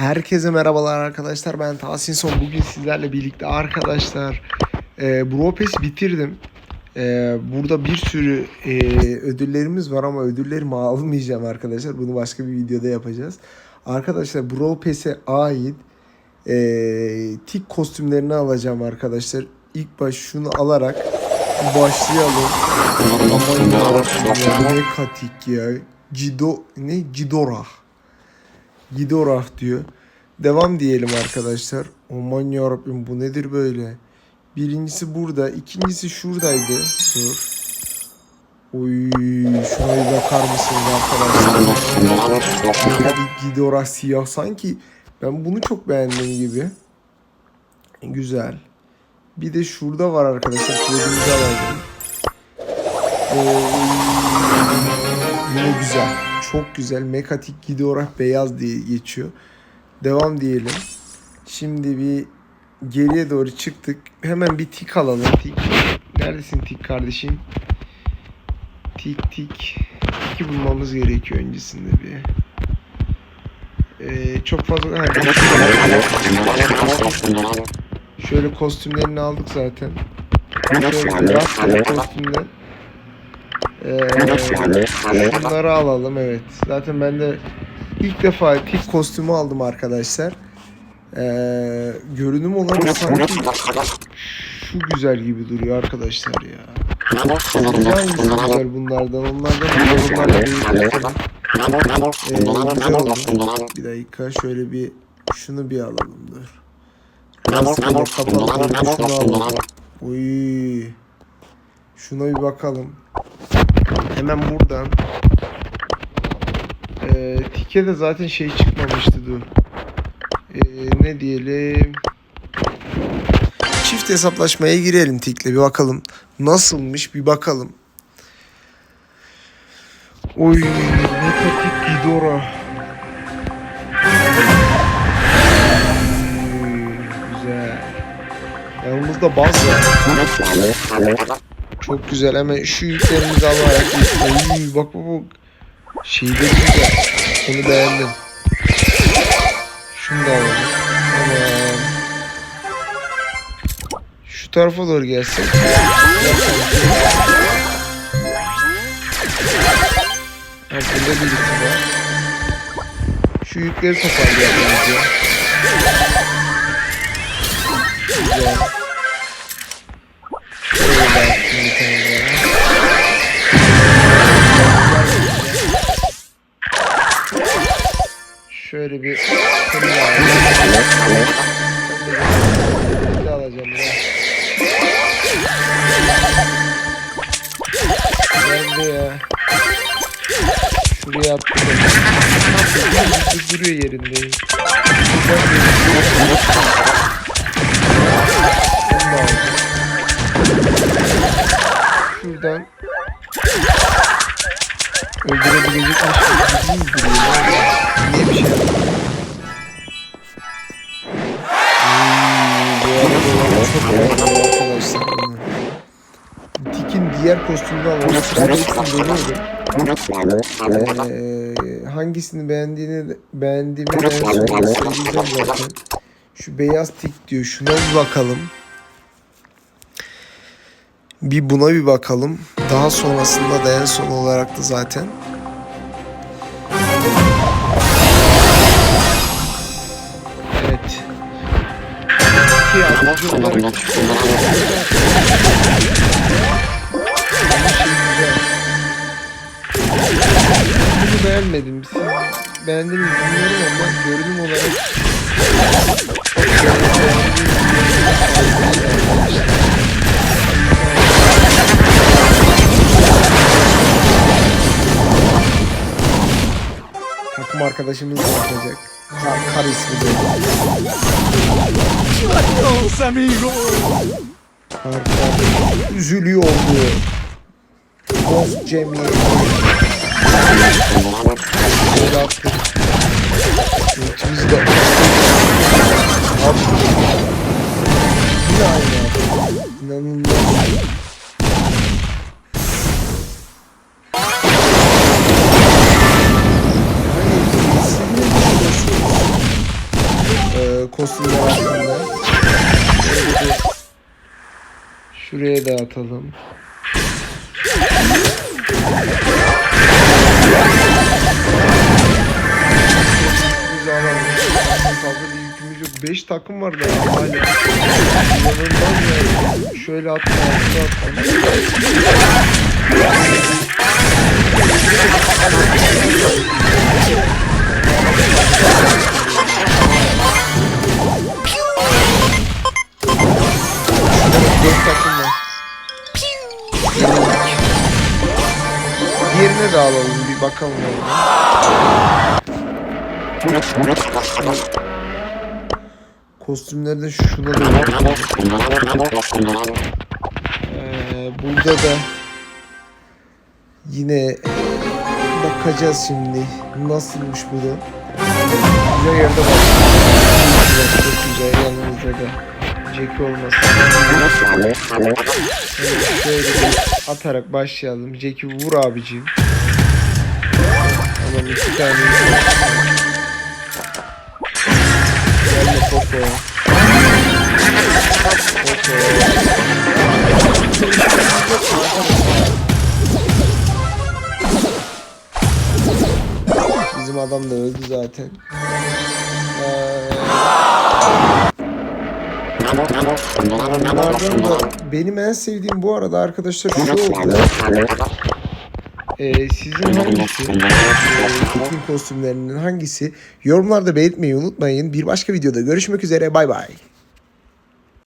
Herkese merhabalar arkadaşlar. Ben Tahsin Son. Bugün sizlerle birlikte arkadaşlar e, Bropes bitirdim. E, burada bir sürü e, ödüllerimiz var ama ödüllerimi almayacağım arkadaşlar. Bunu başka bir videoda yapacağız. Arkadaşlar Bropes'e ait e, tik kostümlerini alacağım arkadaşlar. İlk baş şunu alarak başlayalım. Aman ya ne katik ya. Cido ne? Cidorah. Gidorah diyor. Devam diyelim arkadaşlar. Aman yarabbim bu nedir böyle? Birincisi burada. ikincisi şuradaydı. Dur. Oy bir bakar mısınız arkadaşlar? Hadi Gidorah siyah. Sanki ben bunu çok beğendim gibi. Güzel. Bir de şurada var arkadaşlar. Kodumuzu alalım. Oy. Yine güzel. Çok güzel. Mekatik Gidorah beyaz diye geçiyor. Devam diyelim. Şimdi bir geriye doğru çıktık. Hemen bir tik alalım. Tik. Neredesin tik kardeşim? Tik tik. Tiki bulmamız gerekiyor öncesinde bir. Ee, çok fazla... Ha, Şöyle kostümlerini aldık zaten. Şöyle kostümler. Ee, şunları alalım evet. Zaten ben de ilk defa tik kostümü aldım arkadaşlar. Ee, görünüm olarak sanki şu güzel gibi duruyor arkadaşlar ya. Hangisi güzel bunlardan? Onlardan belirtelim. Ee, güzel oldu. Bir dakika şöyle bir şunu bir alalım dur. Rastgele kapalı şunu alalım. Uy. Şuna bir bakalım. Hemen buradan. Ee, tike de zaten şey çıkmamıştı dur. Ee, ne diyelim. Çift hesaplaşmaya girelim tikle bir bakalım. Nasılmış bir bakalım. Oy ne patik Gidora. Güzel. Yanımızda baz var. Çok güzel hemen şu yüklerimizi alarak Oy, bak bak bak. Şey de güzel. Onu beğendim. Şunu da alalım. Tamam. Şu tarafa doğru gelsin. Ha, burada birisi var. Şu yükleri toparlayalım Şöyle bir alayım. Ben de alacağım ya. Nerede ya? Şuraya attım. Duruyor yerinde. Şuradan gibi mi duruyor? Niye bir şey bunu. Tikin diğer kostümünü deniyorum. Ee, hangisini beğendiğini beğendiğimi ben söyleyeceğim zaten. Şu beyaz tik diyor. Şuna bir bakalım. Bir buna bir bakalım. Daha sonrasında da en son olarak da zaten. Güzel. Bunu beğenmedim. Siz beğendiniz mi bilmiyorum ama görünüm olarak Takım arkadaşımız da yapacak. Kar, kar ismi de. Adiós, amigo. Kar, üzülüyor diyor. Dost cemiyeti. Şuraya da alalım. Fazla bir yükümüz yok. 5 takım var daha hala. İnanılmaz ya. Şöyle atma, atma, atma. Dört Diğerine de alalım bir bakalım. Kostümlerde şuna da. Ee, burada da yine bakacağız şimdi nasılmış bu da. Güzel yerde bak. Çok güzel yanımızda da. Jack olmasın. Evet, şöyle bir atarak başlayalım. Jack'i vur abicim. Tane. Gelme Poco. Poco. Bizim adam da öldü zaten. Ee, Bunlardan da benim en sevdiğim bu arada arkadaşlar şu oldu. Ee, sizin hangisi? Bütün kostümlerinin hangisi? Yorumlarda belirtmeyi unutmayın. Bir başka videoda görüşmek üzere. Bay bay.